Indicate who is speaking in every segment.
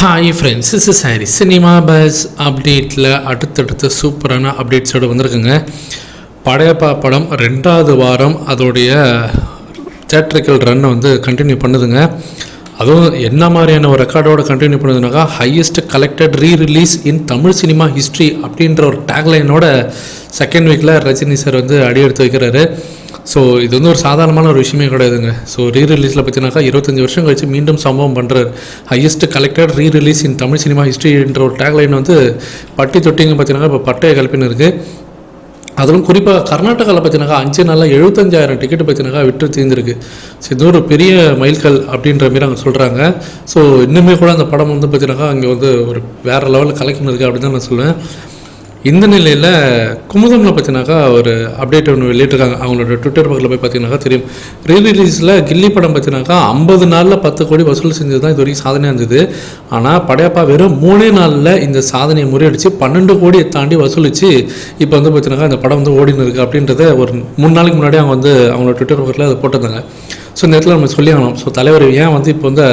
Speaker 1: Hi friends is sorry cinema buzz அப்டேட்டில் அடுத்தடுத்த சூப்பரான அப்டேட்ஸோடு வந்திருக்குங்க. படையப்பா படம் ரெண்டாவது வாரம் அதோடைய தேட்ரிக்கல் ரன்னை வந்து கண்டினியூ பண்ணுதுங்க. அதுவும் என்ன மாதிரியான ஒரு ரெக்கார்டோட continue பண்ணுதுனாக்கா highest collected re release in Tamil cinema history அப்படின்ற ஒரு டேக்லைனோட செகண்ட் வீக்கில் ரஜினி சார் வந்து அடி எடுத்து வைக்கிறாரு. ஸோ இது வந்து ஒரு சாதாரணமான ஒரு விஷயமே கிடையாதுங்க. ஸோ ரீ ரிலீஸில் பார்த்தீங்கன்னாக்கா இருபத்தஞ்சி வருஷம் கழிச்சு மீண்டும் சம்பவம் பண்ணுறாரு highest collected re release in Tamil cinema ஹிஸ்ட்ரின்ற ஒரு டேக்லைன் வந்து பட்டி தொட்டிங்க பார்த்தீங்கன்னா இப்போ பட்டைய கலப்பின்னு இருக்குது அதிலும் குறிப்பாக கர்நாடகாவில் பார்த்தீங்கன்னாக்கா அஞ்சு நாளில் எழுபத்தஞ்சாயிரம் டிக்கெட் பார்த்தீங்கன்னாக்கா விட்டு தீர்ந்துருக்கு. ஸோ இது ஒரு பெரிய மைல்கல் அப்படின்ற மாரி அங்கே சொல்கிறாங்க ஸோ இன்னுமே கூட அந்த படம் வந்து பார்த்தீங்கன்னாக்கா அங்கே வந்து ஒரு வேறு லெவலில் கலெக்ஷன் இருக்குது அப்படின்னு தான் நான் சொல்லுவேன் இந்த நிலையில் குமுதமில் பார்த்தீங்கன்னாக்கா ஒரு அப்டேட் ஒன்று வெளியிட்டிருக்காங்க. அவங்களோட ட்விட்டர் பக்கத்தில் போய் பார்த்தீங்கன்னாக்கா தெரியும். ரீ ரிலீஸில் கில்லி படம் பார்த்தீங்கன்னாக்கா ஐம்பது நாளில் பத்து கோடி வசூல் செஞ்சது தான் இது வரைக்கும் சாதனையாக இருந்தது. ஆனால் படையப்பா வெறும் மூணே நாளில் இந்த சாதனையை முறியடிச்சு பன்னெண்டு கோடியை தாண்டி வசூலிச்சு இப்போ வந்து பார்த்தீங்கன்னாக்கா இந்த படம் வந்து ஓடின்னு இருக்குது அப்படின்றத ஒரு மூணு நாளைக்கு முன்னாடி அவங்க வந்து அவங்களோட ட்விட்டர் பக்கத்தில் அதை போட்டிருந்தாங்க. ஸோ இந்த இடத்துல நம்ம சொல்லி ஆகணும் ஸோ தலைவர் ஏன் வந்து இப்போ வந்து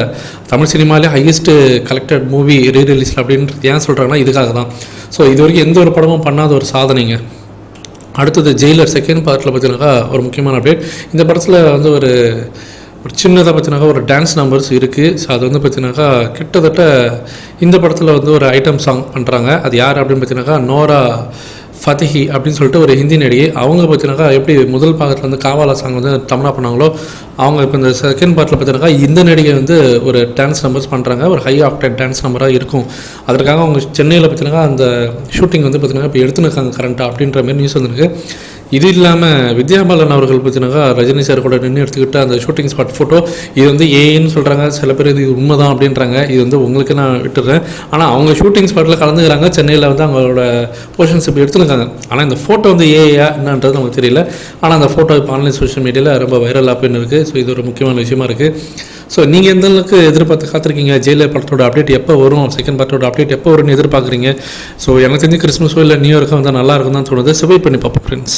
Speaker 1: Tamil சினிமாலே highest collected movie re release அப்படின்றது ஏன் சொல்கிறாங்கன்னா இதுக்காக தான் ஸோ இது வரைக்கும் எந்த ஒரு படமும் பண்ணாத ஒரு சாதனைங்க. அடுத்தது ஜெயிலர் செகண்ட் பார்ட்டில் பார்த்தீங்கன்னாக்கா ஒரு முக்கியமான அப்டேட் இந்த படத்தில் வந்து ஒரு ஒரு சின்னதாக பார்த்தீங்கன்னாக்கா ஒரு டான்ஸ் நம்பர்ஸ் இருக்குது ஸோ அது வந்து பார்த்தீங்கன்னாக்கா கிட்டத்தட்ட இந்த படத்தில் வந்து ஒரு ஐட்டம் சாங் பண்ணுறாங்க அது யார் அப்படின்னு பார்த்தீங்கன்னாக்கா நோரா ஃபதிஹி அப்படின்னு சொல்லிட்டு ஒரு ஹிந்தி நடிகை அவங்க பார்த்தீங்கன்னாக்கா எப்படி முதல் பாகத்தில் வந்து காவாலா சாங் வந்து தமிழா பண்ணாங்களோ அவங்க இப்போ இந்த செகண்ட் பார்ட்டில் பார்த்தீங்கன்னாக்கா இந்த நடிகை வந்து ஒரு டான்ஸ் நம்பர்ஸ் பண்ணுறாங்க ஒரு ஹை ஆஃப்டர் டான்ஸ் நம்பராக இருக்கும். அதற்காக அவங்க சென்னையில் பார்த்தீங்கன்னா அந்த ஷூட்டிங் வந்து பார்த்தீங்கன்னா இப்போ எடுத்துன்னு இருக்காங்க கரண்ட்டாக அப்படின்ற மாதிரி நியூஸ் வந்துருக்கு. இது இல்லாமல் வித்யாபாலன் அவர்கள் பார்த்தீங்கன்னாக்கா ரஜினி சார் கூட நின்று எடுத்துக்கிட்டு அந்த ஷூட்டிங் ஸ்பாட் ஃபோட்டோ இது வந்து ஏன்னு சொல்கிறாங்க சில பேர் இது உண்மைதான் அப்படின்றாங்க. இது வந்து உங்களுக்கு நான் விட்டுறேன். ஆனால் அவங்க ஷூட்டிங் ஸ்பாட்டில் கலந்துக்கிறாங்க. சென்னையில் வந்து அவங்களோட போர்ஷன்ஸ் இப்படி எடுத்துருக்காங்க ஆனால் இந்த ஃபோட்டோ வந்து ஏயா என்னன்றது நமக்கு தெரியல. ஆனால் அந்த ஃபோட்டோ இப்போ ஆன்லைன் சோஷியல் மீடியாவில் ரொம்ப வைரல் அப்படின்னு இருக்குது ஸோ இது ஒரு முக்கியமான விஷயமா இருக்குது ஸோ நீங்கள் எந்த அளவுக்கு எதிர்பார்த்து காத்திருக்கீங்க? ஜெயிலர் படத்தோட அப்டேட் எப்போ வரும்? செகண்ட் பார்ட்டோட அப்டேட் எப்போ வரும்னு எதிர்பார்க்குறீங்க? ஸோ எனக்கு தெரிஞ்சு கிறிஸ்மஸோ இல்லை நியூ இயர்க்கோ வந்து நல்லா இருக்கும் தான் தோணுது. ஸோ பண்ணி பார்ப்போம் ஃப்ரெண்ட்ஸ்